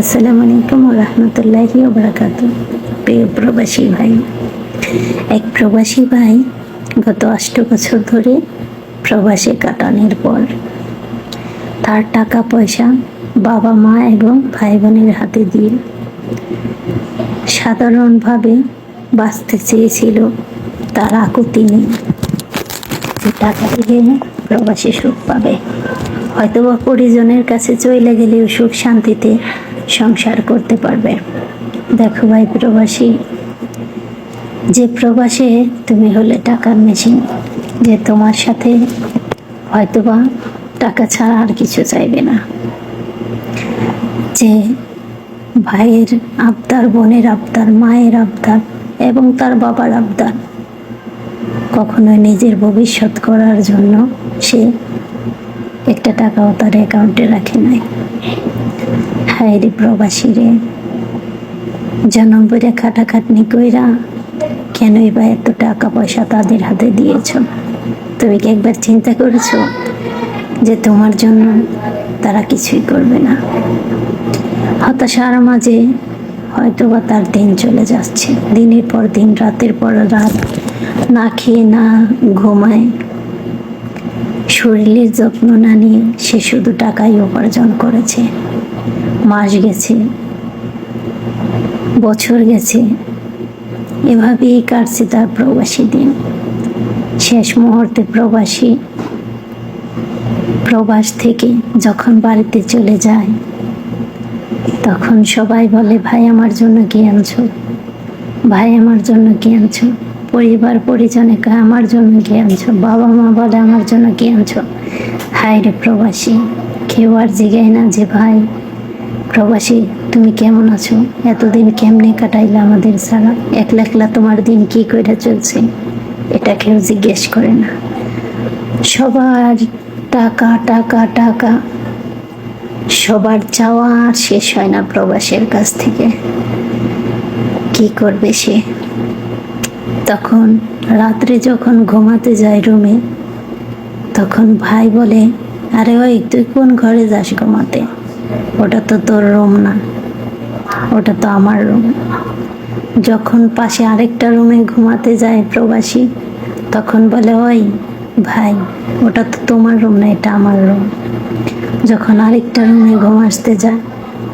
আসসালামু আলাইকুম রহমতুল্লাহি বারাকাত প্রিয় প্রবাসী ভাই, এক প্রবাসী ভাই গত আষ্ট বছর ধরে প্রবাসে কাটানোর পর তার টাকা পয়সা বাবা মা এবং ভাই বোনের হাতে দিয়ে সাধারণভাবে বাঁচতে চেয়েছিল, তার আকুতি নেই। টাকা দিয়ে প্রবাসী সুখ পাবে হয়তো বা পরিজনের কাছে চলে গেলেও সুখ শান্তিতে সংসার করতে পারবে। দেখো ভাই প্রবাসী, যে প্রবাসে তুমি হলে টাকার মেশিন যে তোমার সাথে হয়তোবা টাকা ছাড়া আর কিছু চাইবে না। যে ভাইয়ের আবদার, বোনের আবদার, মায়ের আবদার এবং তার বাবার আবদার কখনোই নিজের ভবিষ্যৎ করার জন্য সে একটা টাকাও তার অ্যাকাউন্টে রাখে নাই। হায় প্রবাসী রে। জনম খাটাখাটনি কইরা কেনই বা এত টাকা পয়সা তাদের হাতে দিয়েছ? তুমি কি একবার চিন্তা করেছ যে তোমার জন্য তারা কিছুই করবে না? হতাশার মাঝে হয়তো বা তার দিন চলে যাচ্ছে। দিনের পর দিন, রাতের পর রাত, না খেয়ে না ঘুমায়। শরীরের যত্ন না নিয়ে সে শুধু টাকাই উপার্জন করেছে। মাস গেছে, বছর গেছে, এভাবেই কাটছে তার প্রবাসী দিন। শেষ মুহূর্তে প্রবাসী, প্রবাস থেকে যখন বাড়িতে চলে যায়, তখন সবাই বলে, ভাই, আমার জন্য কি আনছো? ভাই, আমার জন্য কি আনছো? পরিবার, পরিজনে আমার জন্য কি আনছো? বাবা মা বলে, আমার জন্য কি আনছো? হায় রে প্রবাসী, কেউ আর জিগায় না যে, ভাই প্রবাসী, তুমি কেমন আছো? এতদিন কেমনে কাটাইলা আমাদের ছাড়া একলা একলা তোমার দিন কি করে চলছে? এটা কেউ জিজ্ঞেস করে না। সবার টাকা টাকা টাকা। সবার চাওয়া আর শেষ হয় না প্রবাসের কাছ থেকে। কি করবে সে? তখন রাত্রে যখন ঘুমাতে যায় রুমে, তখন ভাই বলে, আরে ওই, তুই কোন ঘরে যাস ঘুমাতে? ওটা তো তোর রুম না। ওটা তো আমার রুম যখন পাশে আরেকটা রুমে ঘুমাতে যায় প্রবাসী, তখন বলে, ওই ভাই, ওটা তো তোমার রুম না, এটা আমার রুম যখন আরেকটা রুমে ঘুম আসতে যায়,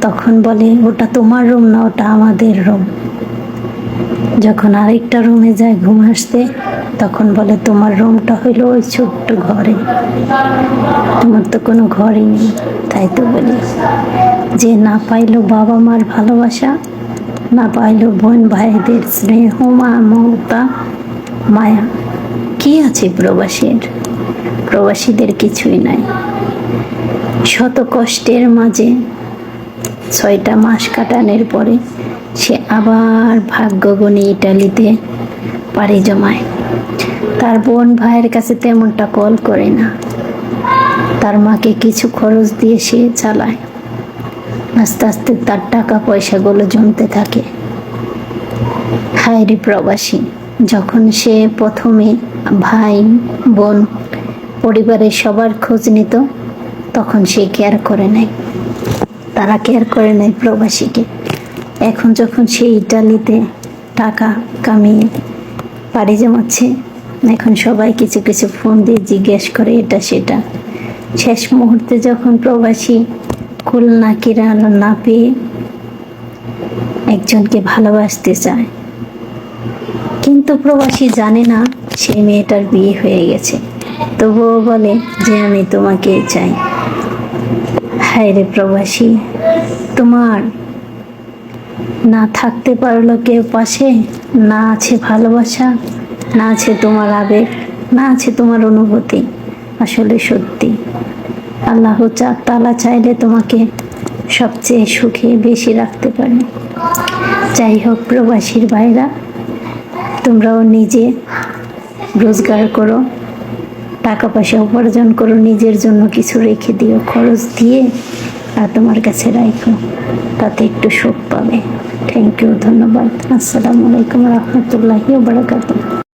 তখন বলে, ওটা তোমার রুম না, ওটা আমাদের রুম যখন আরেকটা রুমে যায় ঘুম আসতে, তখন বলে, তোমার রুমটা হইল ওই ছোট্ট ঘরে। তোমার তো কোনো ঘরই নেই। তাই তো বলি, যে না পাইলো বাবা মার ভালোবাসা, না পাইলো বোন ভাইদের স্নেহ, মা, মমতা, মায়া, কি আছে প্রবাসীর? প্রবাসীদের কিছুই নাই। শত কষ্টের মাঝে ছয়টা মাস কাটানোর পরে সে আবার ভাগ্যগণী ইটালিতে পাড়ি জমায়। তার বোন ভাইয়ের কাছে তেমনটা কল করে না। তার মাকে কিছু খরচ দিয়ে সে চালায়। আস্তে আস্তে তার টাকা পয়সাগুলো জমতে থাকে। হায়রি প্রবাসী, যখন সে প্রথমে ভাই, বোন, পরিবারের সবার খোঁজ নিত, তখন সে কেয়ার করে নেয়। তারা কেয়ার করে নেয় প্রবাসীকে। এখন যখন সে ইটালিতে টাকা কামিয়ে পাড়ি জমাচ্ছে, এখন সবাই কিছু কিছু ফোন দিয়ে জিজ্ঞেস করে এটা সেটা। শেষ মুহূর্তে যখন প্রবাসী খুলনা কিরানো না পেয়ে একজনকে ভালোবাসতে চায়, কিন্তু প্রবাসী জানে না সেই মেয়েটার বিয়ে হয়ে গেছে। তবুও বলে যে আমি তোমাকে চাই। হায় রে প্রবাসী, তোমার না থাকতে পারল কেউ পাশে, না আছে ভালোবাসা, না আছে তোমার আবেগ, না আছে তোমার অনুভূতি, আসলে সত্যি। আল্লাহ তালা চাইলে তোমাকে সবচেয়ে সুখে বেশি রাখতে পারে। যাই হোক, প্রবাসীর ভাইরা, তোমরাও নিজে রোজগার করো, টাকা পয়সা উপার্জন করো, নিজের জন্য কিছু রেখে দিও, খরচ দিয়ে আর তোমার কাছে রাখো তাতে একটু সুখ পাবে। থ্যাংক ইউ ধন্যবাদ। আসসালামু আলাইকুম রহমতুল্লাহি বারাকাতুহ।